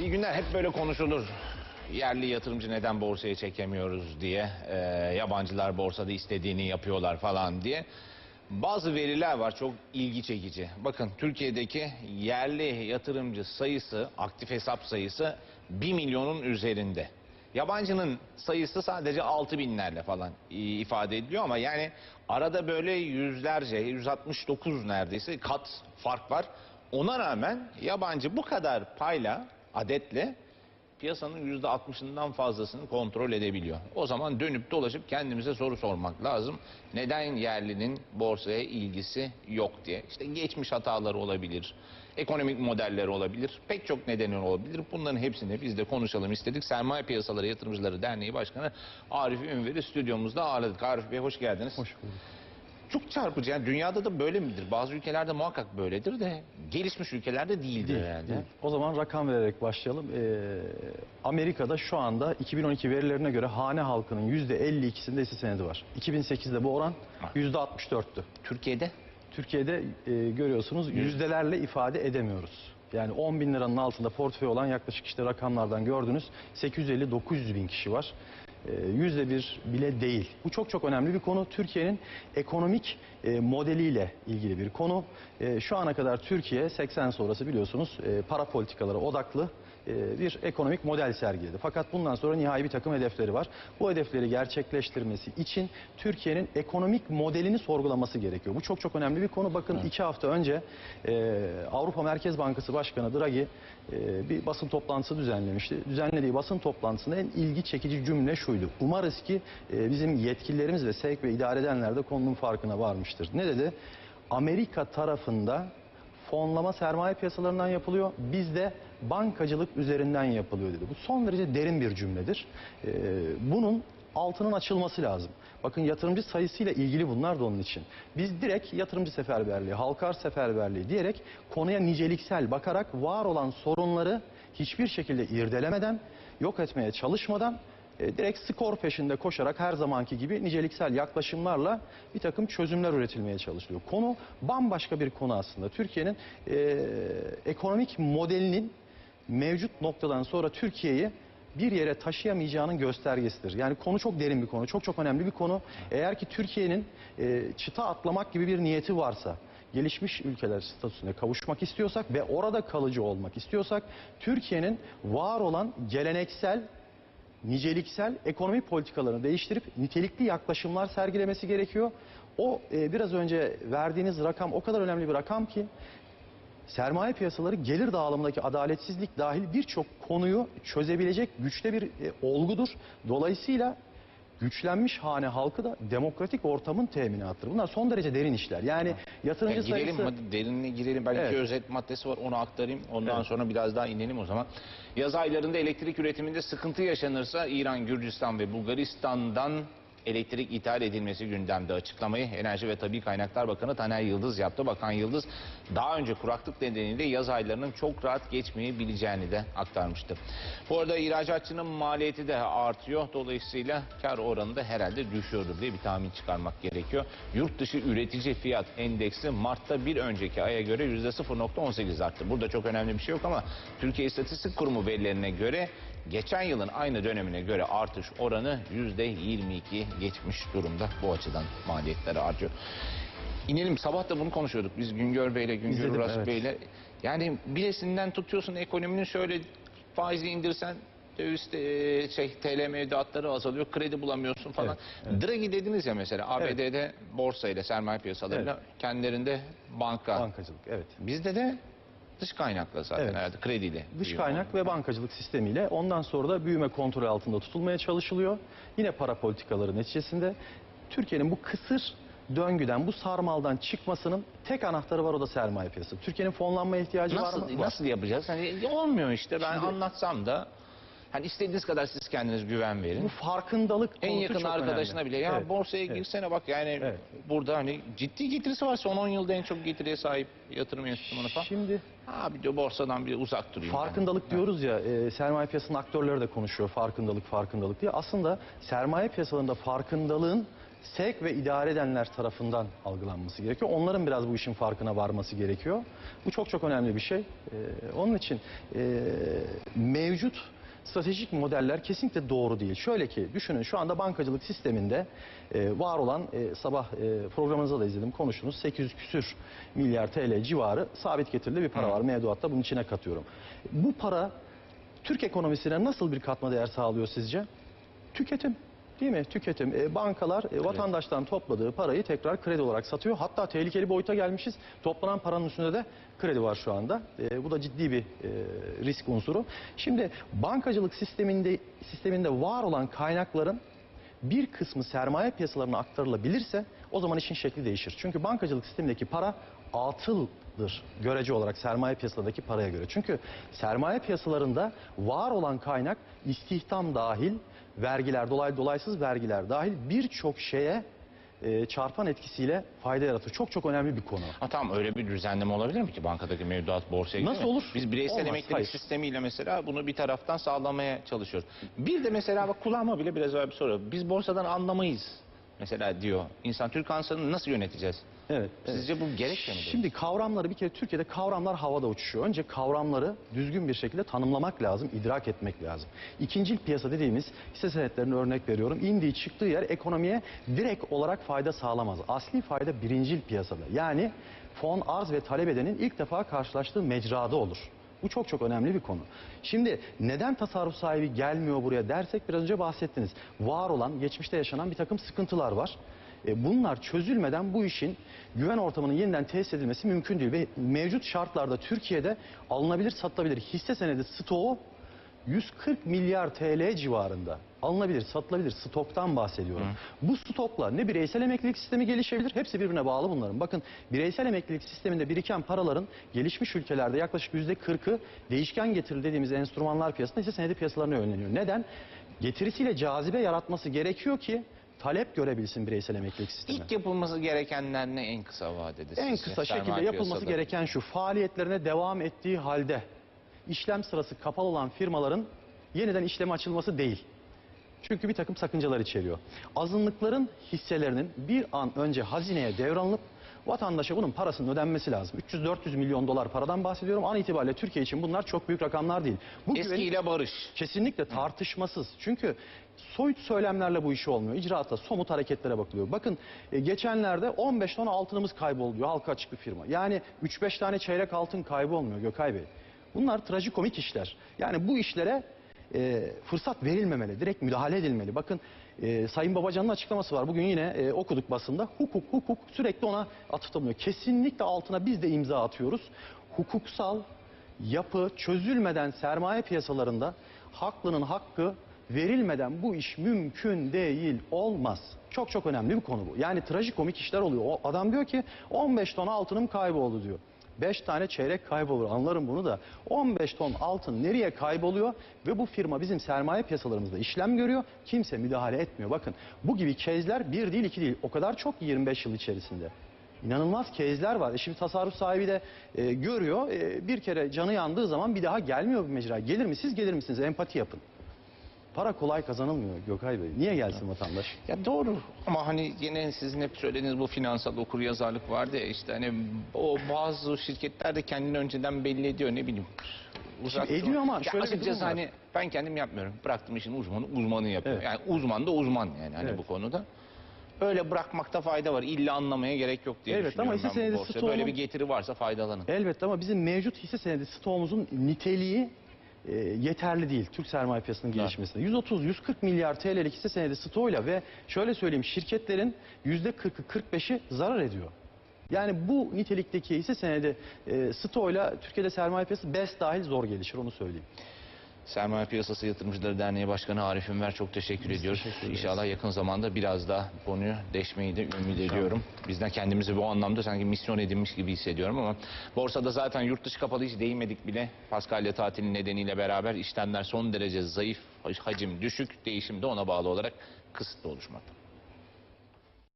İyi günler. Hep böyle konuşulur. Yerli yatırımcı neden borsaya çekemiyoruz diye. Ee, yabancılar borsada istediğini yapıyorlar falan diye. Bazı veriler var çok ilgi çekici. Bakın Türkiye'deki yerli yatırımcı sayısı, aktif hesap sayısı 1 milyonun üzerinde. Yabancının sayısı sadece 6 binlerle falan ifade ediliyor ama yani arada böyle yüzlerce, 169 neredeyse kat fark var. Ona rağmen yabancı bu kadar payla, adetle piyasanın %60'ından fazlasını kontrol edebiliyor. O zaman dönüp dolaşıp kendimize soru sormak lazım. Neden yerlinin borsaya ilgisi yok diye. İşte geçmiş hataları olabilir, ekonomik modeller olabilir, pek çok nedeni olabilir. Bunların hepsini biz de konuşalım istedik. Sermaye Piyasaları Yatırımcıları Derneği Başkanı Arif Ünver'i stüdyomuzda ağırladık. Arif Bey hoş geldiniz. Hoş bulduk. Çok çarpıcı. Yani dünyada da böyle midir? Bazı ülkelerde muhakkak böyledir de gelişmiş ülkelerde değildir Değil, herhalde. değil. O zaman rakam vererek başlayalım. Ee, Amerika'da şu anda 2012 verilerine göre hane halkının %52'sinde hisse senedi var. 2008'de bu oran Ha. %64'tü. Türkiye'de Türkiye'de e, görüyorsunuz yüzdelerle ifade edemiyoruz. Yani 10 bin liranın altında portföy olan yaklaşık işte rakamlardan gördünüz 850-900 bin kişi var. E, Yüzde bir bile değil. Bu çok çok önemli bir konu. Türkiye'nin ekonomik e, modeliyle ilgili bir konu. E, Şu ana kadar Türkiye 80 sonrası biliyorsunuz e, para politikaları odaklı e, bir ekonomik model sergiledi. Fakat bundan sonra nihai bir takım hedefleri var. Bu hedefleri gerçekleştirmesi için Türkiye'nin ekonomik modelini sorgulaması gerekiyor. Bu çok çok önemli bir konu. Bakın iki hafta önce e, Avrupa Merkez Bankası Başkanı Draghi e, bir basın toplantısı düzenlemişti. Düzenlediği basın toplantısında en ilgi çekici cümle şuydu. Umarız ki e, bizim yetkililerimiz ve sevk ve idare edenler de konunun farkına varmıştır. Ne dedi? Amerika tarafında fonlama sermaye piyasalarından yapılıyor. Bizde bankacılık üzerinden yapılıyor dedi. Bu son derece derin bir cümledir. Ee, bunun altının açılması lazım. Bakın yatırımcı sayısıyla ilgili bunlar da onun için. Biz direkt yatırımcı seferberliği, halkar seferberliği diyerek konuya niceliksel bakarak var olan sorunları hiçbir şekilde irdelemeden, yok etmeye çalışmadan e, direkt skor peşinde koşarak her zamanki gibi niceliksel yaklaşımlarla bir takım çözümler üretilmeye çalışılıyor. Konu bambaşka bir konu aslında. Türkiye'nin e, ekonomik modelinin mevcut noktadan sonra Türkiye'yi bir yere taşıyamayacağının göstergesidir. Yani konu çok derin bir konu, çok çok önemli bir konu. Eğer ki Türkiye'nin e, çıta atlamak gibi bir niyeti varsa, gelişmiş ülkeler statüsüne kavuşmak istiyorsak ve orada kalıcı olmak istiyorsak, Türkiye'nin var olan geleneksel niceliksel ekonomi politikalarını değiştirip nitelikli yaklaşımlar sergilemesi gerekiyor. O e, biraz önce verdiğiniz rakam o kadar önemli bir rakam ki sermaye piyasaları gelir dağılımındaki adaletsizlik dahil birçok konuyu çözebilecek güçte bir e, olgudur. Dolayısıyla güçlenmiş hane halkı da demokratik ortamın teminatıdır. Bunlar son derece derin işler. Yani yatırımcı Ya girelim sayısı... hadi derinine girelim. Ben iki Evet. özet maddesi var onu aktarayım. Ondan Evet. sonra biraz daha inelim o zaman. Yaz aylarında elektrik üretiminde sıkıntı yaşanırsa İran, Gürcistan ve Bulgaristan'dan elektrik ithal edilmesi gündemde açıklamayı Enerji ve Tabi Kaynaklar Bakanı Taner Yıldız yaptı. Bakan Yıldız daha önce kuraklık nedeniyle yaz aylarının çok rahat geçmeyebileceğini de aktarmıştı. Bu arada ihracatçının maliyeti de artıyor. Dolayısıyla kar oranı da herhalde düşüyordur diye bir tahmin çıkarmak gerekiyor. Yurt dışı üretici fiyat endeksi Mart'ta bir önceki aya göre %0.18 arttı. Burada çok önemli bir şey yok ama Türkiye İstatistik Kurumu verilerine göre geçen yılın aynı dönemine göre artış oranı %22 geçmiş durumda. Bu açıdan maliyetleri artıyor. İnelim sabah da bunu konuşuyorduk biz Güngör Bey'le, Güngör İzledim, Uras evet. Bey'le. Yani birisinden tutuyorsun ekonominin şöyle faizi indirsen döviz e, şey TL mevduatları azalıyor, kredi bulamıyorsun falan. Evet, Draghi dediniz ya mesela ABD'de borsayla, sermaye piyasalarıyla kendilerinde banka. Bankacılık, evet. Bizde de dış kaynakla zaten Evet. herhalde krediyle. Dış kaynak ve bankacılık sistemiyle ondan sonra da büyüme kontrol altında tutulmaya çalışılıyor. Yine para politikaları neticesinde Türkiye'nin bu kısır döngüden, bu sarmaldan çıkmasının tek anahtarı var o da sermaye piyasası. Türkiye'nin fonlanmaya ihtiyacı var Nasıl, mı? Var. nasıl yapacağız? Hani olmuyor işte ben Şimdi- anlatsam da hani istediğiniz kadar siz kendiniz güven verin. Bu farkındalık En yakın arkadaşına önemli. bile ya Evet, borsaya evet. girsene bak yani Evet. burada hani ciddi getirisi var son 10 yılda en çok getiriye sahip yatırım enstrümanı falan. Şimdi Abi diyor borsadan bir uzak durayım. farkındalık diyoruz ya, e, sermaye piyasasının aktörleri de konuşuyor farkındalık, farkındalık diye. Aslında sermaye piyasalarında farkındalığın sevk ve idare edenler tarafından algılanması gerekiyor. Onların biraz bu işin farkına varması gerekiyor. Bu çok çok önemli bir şey. Ee, onun için e, mevcut stratejik modeller kesinlikle doğru değil. Şöyle ki düşünün şu anda bankacılık sisteminde e, var olan e, sabah e, programınızda da izledim konuştunuz 800 küsür milyar TL civarı sabit getirili bir para var. Mevduatta bunun içine katıyorum. Bu para Türk ekonomisine nasıl bir katma değer sağlıyor sizce? Tüketim. Değil mi? Tüketim. E, bankalar e, vatandaştan topladığı parayı tekrar kredi olarak satıyor. Hatta tehlikeli boyuta gelmişiz. Toplanan paranın üstünde de kredi var şu anda. E, bu da ciddi bir e, risk unsuru. Şimdi bankacılık sisteminde sisteminde var olan kaynakların bir kısmı sermaye piyasalarına aktarılabilirse o zaman işin şekli değişir. Çünkü bankacılık sistemindeki para atıldır görece olarak sermaye piyasalarındaki paraya göre. Çünkü sermaye piyasalarında var olan kaynak istihdam dahil, vergiler, dolay dolaysız vergiler dahil birçok şeye e, çarpan etkisiyle fayda yaratır. Çok çok önemli bir konu. Ha tamam öyle bir düzenleme olabilir mi ki bankadaki mevduat borsaya Nasıl olur? Biz bireysel Olmaz, emeklilik hayır. sistemiyle mesela bunu bir taraftan sağlamaya çalışıyoruz. Bir de mesela bak kulağıma bile biraz öyle bir soru. Biz borsadan anlamayız mesela diyor. İnsan Türk ansarını nasıl yöneteceğiz? Evet. Sizce bu gerekçe mi? Şimdi kavramları bir kere Türkiye'de kavramlar havada uçuşuyor. Önce kavramları düzgün bir şekilde tanımlamak lazım, idrak etmek lazım. İkincil piyasa dediğimiz hisse senetlerine örnek veriyorum. İndiği çıktığı yer ekonomiye direkt olarak fayda sağlamaz. Asli fayda birincil piyasada. Yani fon arz ve talep edenin ilk defa karşılaştığı mecrada olur. Bu çok çok önemli bir konu. Şimdi neden tasarruf sahibi gelmiyor buraya dersek biraz önce bahsettiniz. Var olan, geçmişte yaşanan bir takım sıkıntılar var. E, bunlar çözülmeden bu işin güven ortamının yeniden tesis edilmesi mümkün değil. Ve mevcut şartlarda Türkiye'de alınabilir, satılabilir hisse senedi stoğu 140 milyar TL civarında. Alınabilir, satılabilir stoktan bahsediyorum. Bu stokla ne bireysel emeklilik sistemi gelişebilir, hepsi birbirine bağlı bunların. Bakın bireysel emeklilik sisteminde biriken paraların gelişmiş ülkelerde yaklaşık %40'ı değişken getirili dediğimiz enstrümanlar piyasasında hisse senedi piyasalarına yönleniyor. Neden? Getirisiyle cazibe yaratması gerekiyor ki talep görebilsin bireysel emeklilik sistemi. İlk yapılması gerekenler ne en kısa vadede? En sizce? kısa Sermaye şekilde yapılması piyasada. gereken şu faaliyetlerine devam ettiği halde işlem sırası kapalı olan firmaların yeniden işleme açılması değil. Çünkü bir takım sakıncalar içeriyor. Azınlıkların hisselerinin bir an önce hazineye devralınıp vatandaşa bunun parasının ödenmesi lazım. 300-400 milyon dolar paradan bahsediyorum. An itibariyle Türkiye için bunlar çok büyük rakamlar değil. Bu Eskiyle barış. Kesinlikle tartışmasız. Çünkü soyut söylemlerle bu iş olmuyor. İcraatta somut hareketlere bakılıyor. Bakın e, geçenlerde 15 ton altınımız kayboluyor halka açık bir firma. Yani 3-5 tane çeyrek altın kaybolmuyor Gökay Bey. Bunlar trajikomik işler. Yani bu işlere e, fırsat verilmemeli. Direkt müdahale edilmeli. Bakın e, Sayın Babacan'ın açıklaması var. Bugün yine e, okuduk basında. Hukuk, hukuk sürekli ona atıf bulunuyor. Kesinlikle altına biz de imza atıyoruz. Hukuksal yapı çözülmeden sermaye piyasalarında haklının hakkı verilmeden bu iş mümkün değil, olmaz. Çok çok önemli bir konu bu. Yani trajikomik işler oluyor. O adam diyor ki 15 ton altınım kayboldu diyor. 5 tane çeyrek kaybolur anlarım bunu da 15 ton altın nereye kayboluyor ve bu firma bizim sermaye piyasalarımızda işlem görüyor kimse müdahale etmiyor bakın bu gibi case'ler bir değil iki değil o kadar çok 25 yıl içerisinde İnanılmaz case'ler var. E şimdi tasarruf sahibi de e, görüyor. E, bir kere canı yandığı zaman bir daha gelmiyor bu mecra. Gelir mi siz gelir misiniz? Empati yapın. Para kolay kazanılmıyor Gökay Bey. Niye gelsin vatandaş? Ya doğru ama hani yine sizin hep söylediğiniz bu finansal okuryazarlık vardı ya işte hani o bazı şirketler de kendini önceden belli ediyor ne bileyim. Uzak ediyor ama şöyle bir açıkçası durum var. hani ben kendim yapmıyorum. Bıraktım işin uzmanı uzmanı yapıyor. Evet. Yani uzman da uzman yani hani Evet. bu konuda. Öyle bırakmakta fayda var. İlla anlamaya gerek yok diye Evet, ama düşünüyorum hisse ben bu senedi borsaya. stoğunun- Böyle bir getiri varsa faydalanın. Elbette ama bizim mevcut hisse senedi stoğumuzun niteliği e, yeterli değil Türk sermaye piyasasının gelişmesine. 130-140 milyar TL'lik hisse senedi stoğuyla ve şöyle söyleyeyim şirketlerin %40'ı 45'i zarar ediyor. Yani bu nitelikteki hisse senedi e, stoğuyla Türkiye'de sermaye piyasası BES dahil zor gelişir onu söyleyeyim. Sermaye Piyasası Yatırımcıları Derneği Başkanı Arif Ünver çok teşekkür ediyoruz. teşekkür ederiz. İnşallah yakın zamanda biraz daha konuyu deşmeyi de ümit ediyorum. Bizden kendimizi bu anlamda sanki misyon edinmiş gibi hissediyorum ama borsada zaten yurt dışı kapalı hiç değinmedik bile. Paskalya tatili nedeniyle beraber işlemler son derece zayıf, hacim düşük, değişim de ona bağlı olarak kısıtlı oluşmakta.